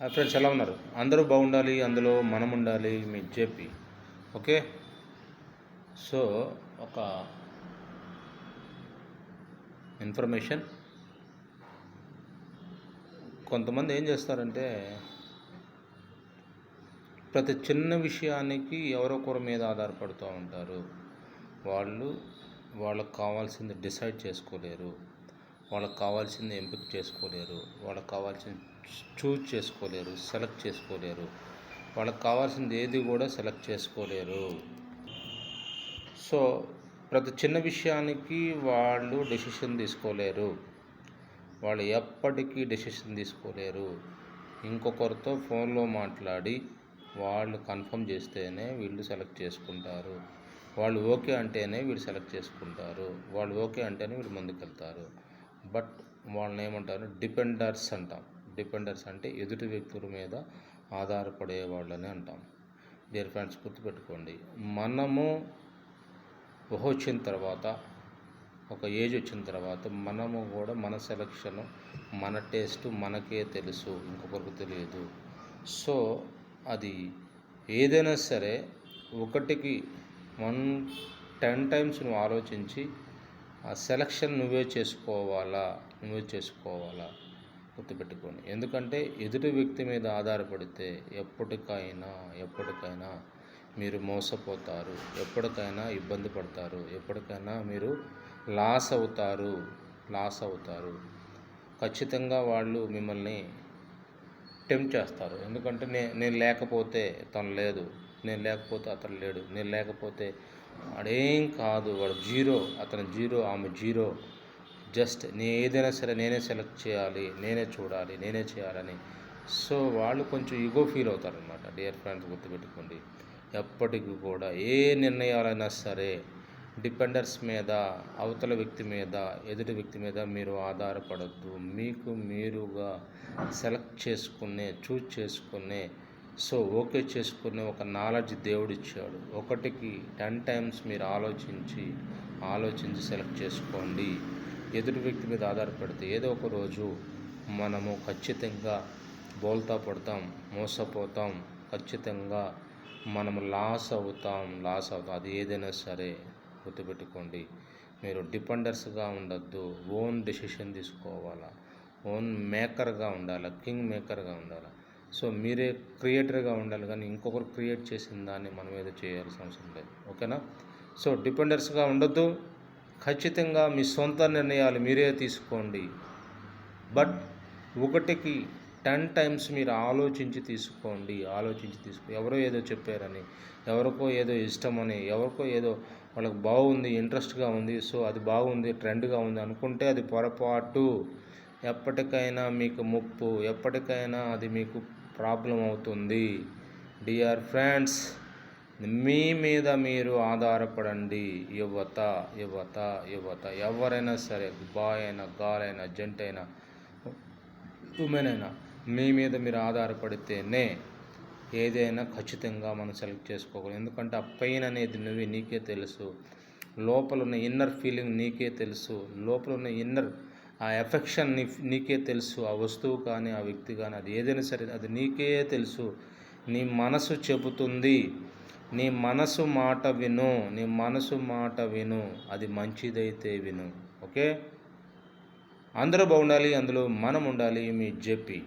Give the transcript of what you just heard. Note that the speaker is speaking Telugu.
హాయ్ ఫ్రెండ్స్ ఎలా ఉన్నారు? అందరూ బాగుండాలి అందులో మనం ఉండాలి మీ జేపీ. ఓకే? సో ఒక ఇన్ఫర్మేషన్. కొంతమంది ఏం చేస్తారంటే ప్రతి చిన్న విషయానికి ఎవరొకరి మీద ఆధారపడుతూ ఉంటారు. వాళ్ళు వాళ్ళకి కావాల్సింది డిసైడ్ చేసుకోలేరు. వాళ్ళకి కావాల్సింది ఎంపిక చేసుకోలేరు. వాళ్ళకి కావాల్సింది చూజ్ చేసుకోలేరు సెలెక్ట్ చేసుకోలేరు. వాళ్ళకి కావాల్సింది ఏది కూడా సెలెక్ట్ చేసుకోలేరు. సో ప్రతి చిన్న విషయానికి వాళ్ళు డెసిషన్ తీసుకోలేరు. వాళ్ళు ఎప్పటికీ డెసిషన్ తీసుకోలేరు. ఇంకొకరితో ఫోన్లో మాట్లాడి వాళ్ళు కన్ఫర్మ్ చేస్తేనే వీళ్ళు సెలెక్ట్ చేసుకుంటారు. వాళ్ళు ఓకే అంటేనే వీళ్ళు సెలెక్ట్ చేసుకుంటారు. వాళ్ళు ఓకే అంటేనే వీళ్ళు ముందుకెళ్తారు. బట్ వాళ్ళని ఏమంటారు? డిపెండర్స్ అంటాం. డిపెండర్స్ అంటే ఎదుటి వ్యక్తుల మీద ఆధారపడే వాళ్ళని అంటాం. డియర్ ఫ్రెండ్స్ గుర్తుపెట్టుకోండి. మనము ఊహ వచ్చిన తర్వాత ఒక ఏజ్ వచ్చిన తర్వాత మనము కూడా మన సెలక్షన్ మన టేస్ట్ మనకే తెలుసు ఇంకొకరికి తెలియదు. సో అది ఏదైనా సరే ఒకటికి వన్ టెన్ టైమ్స్ నువ్వు ఆలోచించి ఆ సెలక్షన్ నువ్వే చేసుకోవాలా నువ్వే చేసుకోవాలా? గుర్తుపెట్టుకోండి. ఎందుకంటే ఎదుటి వ్యక్తి మీద ఆధారపడితే ఎప్పటికైనా ఎప్పటికైనా మీరు మోసపోతారు. ఎప్పటికైనా ఇబ్బంది పడతారు. ఎప్పటికైనా మీరు లాస్ అవుతారు. లాస్ అవుతారు. ఖచ్చితంగా వాళ్ళు మిమ్మల్ని టెంప్ట్ చేస్తారు. ఎందుకంటే నే నేను లేకపోతే తను లేదు. నేను లేకపోతే అతను లేడు. నేను లేకపోతే వాడేం కాదు. వాడు జీరో. అతను జీరో ఆమె జీరో. జస్ట్ నేను ఏదైనా సరే నేనే సెలెక్ట్ చేయాలి నేనే చూడాలి నేనే చేయాలని. సో వాళ్ళు కొంచెం ఈగో ఫీల్ అవుతారనమాట డియర్ ఫ్రెండ్స్ గుర్తుపెట్టుకోండి. ఎప్పటికీ కూడా ఏ నిర్ణయాలైనా సరే డిపెండర్స్ మీద అవతల వ్యక్తి మీద ఎదుటి వ్యక్తి మీద మీరు ఆధారపడద్దు. మీకు మీరుగా సెలెక్ట్ చేసుకునే చూజ్ చేసుకునే సో ఓకే చేసుకునే ఒక నాలెడ్జ్ దేవుడు ఇచ్చాడు ఒకటికి టెన్ టైమ్స్ మీరు ఆలోచించి ఆలోచించి సెలెక్ట్ చేసుకోండి. ఎదుటి వ్యక్తి మీద ఆధారపడితే ఏదో ఒక రోజు మనము ఖచ్చితంగా బోల్తా పడతాం మోసపోతాం ఖచ్చితంగా మనము లాస్ అవుతాం లాస్ అవుతాం. అది ఏదైనా సరే గుర్తుపెట్టుకోండి. మీరు డిపెండర్స్గా ఉండొద్దు. ఓన్ డెసిషన్ తీసుకోవాలా? ఓన్ మేకర్గా ఉండాలి? కింగ్ మేకర్గా ఉండాలి? సో మీరే క్రియేటర్గా ఉండాలి కానీ ఇంకొకరు క్రియేట్ చేసిన దాన్ని మనం ఏదో చేయాల్సిన అవసరం లేదు. ఓకేనా? సో డిపెండర్స్గా ఉండొద్దు. ఖచ్చితంగా మీ సొంత నిర్ణయాలు మీరే తీసుకోండి. బట్ ఒకటికి టెన్ టైమ్స్ మీరు ఆలోచించి తీసుకోండి. ఆలోచించి తీసుకో ఎవరో ఏదో చెప్పారని ఎవరికో ఏదో ఇష్టమని ఎవరికో ఏదో వాళ్ళకి బాగుంది ఇంట్రెస్ట్గా ఉంది సో అది బాగుంది ట్రెండ్గా ఉంది అనుకుంటే అది పొరపాటు. ఎప్పటికైనా మీకు ముప్పు ఎప్పటికైనా అది మీకు ప్రాబ్లం అవుతుంది. డియర్ ఫ్రెండ్స్ మీ మీద మీరు ఆధారపడండి. యువత యువత యువత. ఎవరైనా సరే బాయ్ అయినా గాల్ అయినా జంట్ అయినా ఉమెన్ అయినా మీ మీద మీరు ఆధారపడితేనే ఏదైనా ఖచ్చితంగా మనం సెలెక్ట్ చేసుకోగలం. ఎందుకంటే ఆ పెయిన్ అనేది నువ్వు నీకే తెలుసు. లోపల ఉన్న ఇన్నర్ ఫీలింగ్ నీకే తెలుసు. లోపల ఉన్న ఇన్నర్ ఆ ఎఫెక్షన్ నీ నీకే తెలుసు. ఆ వస్తువు కానీ ఆ వ్యక్తి కానీ అది ఏదైనా సరే అది నీకే తెలుసు. నీ మనసు చెబుతుంది. నీ మనసు మాట విను నీ మనసు మాట విను అది మంచిదైతే విను. ఓకే? అందరూ బాగుండాలి అందులో మనం ఉండాలి మీ జెపి